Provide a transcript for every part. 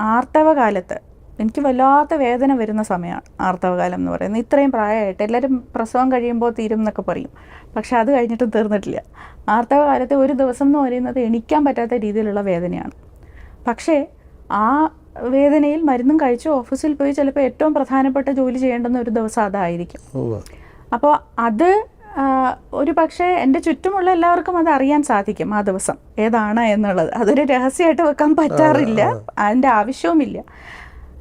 ആർത്തവകാലത്ത് എനിക്ക് വല്ലാത്ത വേദന വരുന്ന സമയമാണ് ആർത്തവകാലം എന്ന് പറയുന്നത്. ഇത്രയും പ്രായമായിട്ട് എല്ലാവരും പ്രസവം കഴിയുമ്പോൾ തീരും എന്നൊക്കെ പറയും. പക്ഷെ അത് കഴിഞ്ഞിട്ടും തീർന്നിട്ടില്ല. ആർത്തവകാലത്തെ ഒരു ദിവസം എന്ന് പറയുന്നത് എണിക്കാൻ പറ്റാത്ത രീതിയിലുള്ള വേദനയാണ്. പക്ഷേ ആ വേദനയിൽ മരുന്നും കഴിച്ച് ഓഫീസിൽ പോയി ചിലപ്പോൾ ഏറ്റവും പ്രധാനപ്പെട്ട ജോലി ചെയ്യേണ്ടുന്ന ഒരു ദിവസം അതായിരിക്കും. അപ്പോൾ അത് ഒരു പക്ഷേ എന്റെ ചുറ്റുമുള്ള എല്ലാവർക്കും അത് അറിയാൻ സാധിക്കും ആ ദിവസം. ഏതാണ് എന്നുള്ളത്. അതൊരു രഹസ്യമായിട്ട് വെക്കാൻ പറ്റാറില്ല. അതിന്റെ ആവശ്യവുമില്ല.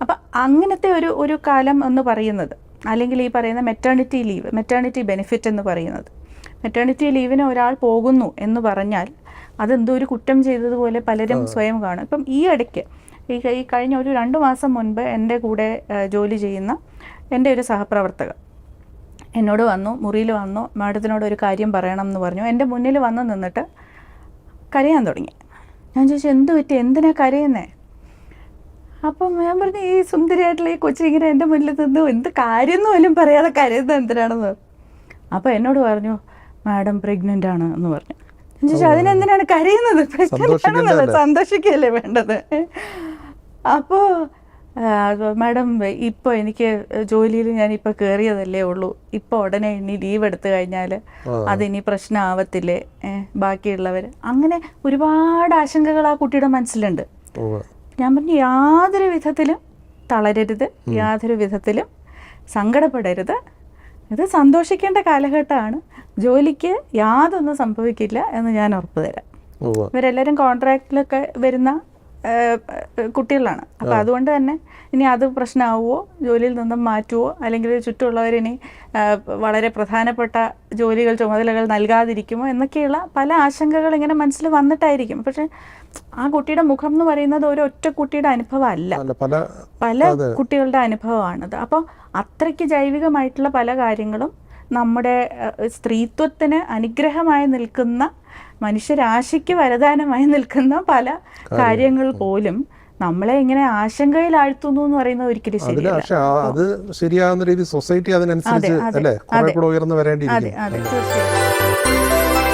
അപ്പം അങ്ങനത്തെ ഒരു ഒരു കാലം എന്ന് പറയുന്നത് അല്ലെങ്കിൽ ഈ പറയുന്ന മെറ്റേണിറ്റി ലീവ് മെറ്റേണിറ്റി ബെനിഫിറ്റ് എന്ന് പറയുന്നത്. മെറ്റേണിറ്റി ലീവിന് ഒരാൾ പോകുന്നു എന്ന് പറഞ്ഞാൽ അതെന്തോ ഒരു കുറ്റം ചെയ്തതുപോലെ പലരും സ്വയം കാണും. ഇപ്പം ഈ ഇടയ്ക്ക് ഈ ഈ കഴിഞ്ഞ ഒരു രണ്ട് മാസം മുൻപ് എന്റെ കൂടെ ജോലി ചെയ്യുന്ന എന്റെ ഒരു സഹപ്രവർത്തക എന്നോട് വന്നു മുറിയിൽ വന്നു മാഡത്തിനോട് ഒരു കാര്യം പറയണം എന്ന് പറഞ്ഞു. എന്റെ മുന്നിൽ വന്ന് നിന്നിട്ട് കരയാൻ തുടങ്ങി. ഞാൻ ചോദിച്ചു എന്ത് പറ്റി? എന്തിനാ കരയുന്നേ? അപ്പം ഞാൻ പറഞ്ഞു ഈ സുന്ദരിയായിട്ടുള്ള ഈ കൊച്ചിങ്ങനെ എന്റെ മുന്നിൽ നിന്ന് എന്ത് കാര്യം പോലും പറയാതെ കരയുന്നത് എന്തിനാണെന്ന്? അപ്പോൾ എന്നോട് പറഞ്ഞു മാഡം പ്രഗ്നന്റ് ആണ് എന്ന് പറഞ്ഞു. ഞാൻ ചോദിച്ചു അതിനെന്തിനാണ് കരയുന്നത്? ആണെന്നല്ല സന്തോഷിക്കുകയല്ലേ വേണ്ടത്? അപ്പോൾ മാഡം ഇപ്പോൾ എനിക്ക് ജോലിയിൽ ഞാനിപ്പോൾ കയറിയതല്ലേ ഉള്ളൂ. ഇപ്പോൾ ഉടനെ ഇനി ലീവ് എടുത്തു കഴിഞ്ഞാൽ അതിനി പ്രശ്നമാവത്തില്ലേ ബാക്കിയുള്ളവർ അങ്ങനെ ഒരുപാട് ആശങ്കകൾ ആ കുട്ടിയുടെ മനസ്സിലുണ്ട്. ഞാൻ പറഞ്ഞു യാതൊരു വിധത്തിലും തളരരുത് യാതൊരു വിധത്തിലും സങ്കടപ്പെടരുത്. ഇത് സന്തോഷിക്കേണ്ട കാലഘട്ടമാണ്. ജോലിക്ക് യാതൊന്നും സംഭവിക്കില്ല എന്ന് ഞാൻ ഉറപ്പ് തരാം. ഇവരെല്ലാവരും കോൺട്രാക്റ്റിലൊക്കെ വരുന്ന കുട്ടികളാണ്. അപ്പോൾ അതുകൊണ്ട് തന്നെ ഇനി അത് പ്രശ്നമാവുമോ ജോലിയിൽ നിന്നും മാറ്റുമോ അല്ലെങ്കിൽ ചുറ്റുമുള്ളവരിനി ഇനി വളരെ പ്രധാനപ്പെട്ട ജോലികൾ ചുമതലകൾ നൽകാതിരിക്കുമോ? എന്നൊക്കെയുള്ള പല ആശങ്കകൾ ഇങ്ങനെ മനസ്സിൽ വന്നിട്ടായിരിക്കും. പക്ഷെ ആ കുട്ടിയുടെ മുഖം എന്ന് പറയുന്നത് ഒരു ഒറ്റ കുട്ടിയുടെ അനുഭവമല്ല. പല കുട്ടികളുടെ അനുഭവമാണത്. അപ്പോൾ അത്രയ്ക്ക് ജൈവികമായിട്ടുള്ള പല കാര്യങ്ങളും നമ്മുടെ സ്ത്രീത്വത്തിന് അനുഗ്രഹമായി നിൽക്കുന്ന മനുഷ്യരാശിക്ക് വരദാനമായി നിൽക്കുന്ന പല കാര്യങ്ങൾ. പോലും നമ്മളെ ഇങ്ങനെ ആശങ്കയിൽ ആഴ്ത്തുന്നു എന്ന് പറയുന്നത് ഒരിക്കലും ശരിയല്ല. അത് ശരിയാകുന്ന രീതി സൊസൈറ്റി അതിനനുസരിച്ച് അല്ലേ? ഉയർന്നു അതെ അതെ തീർച്ചയായും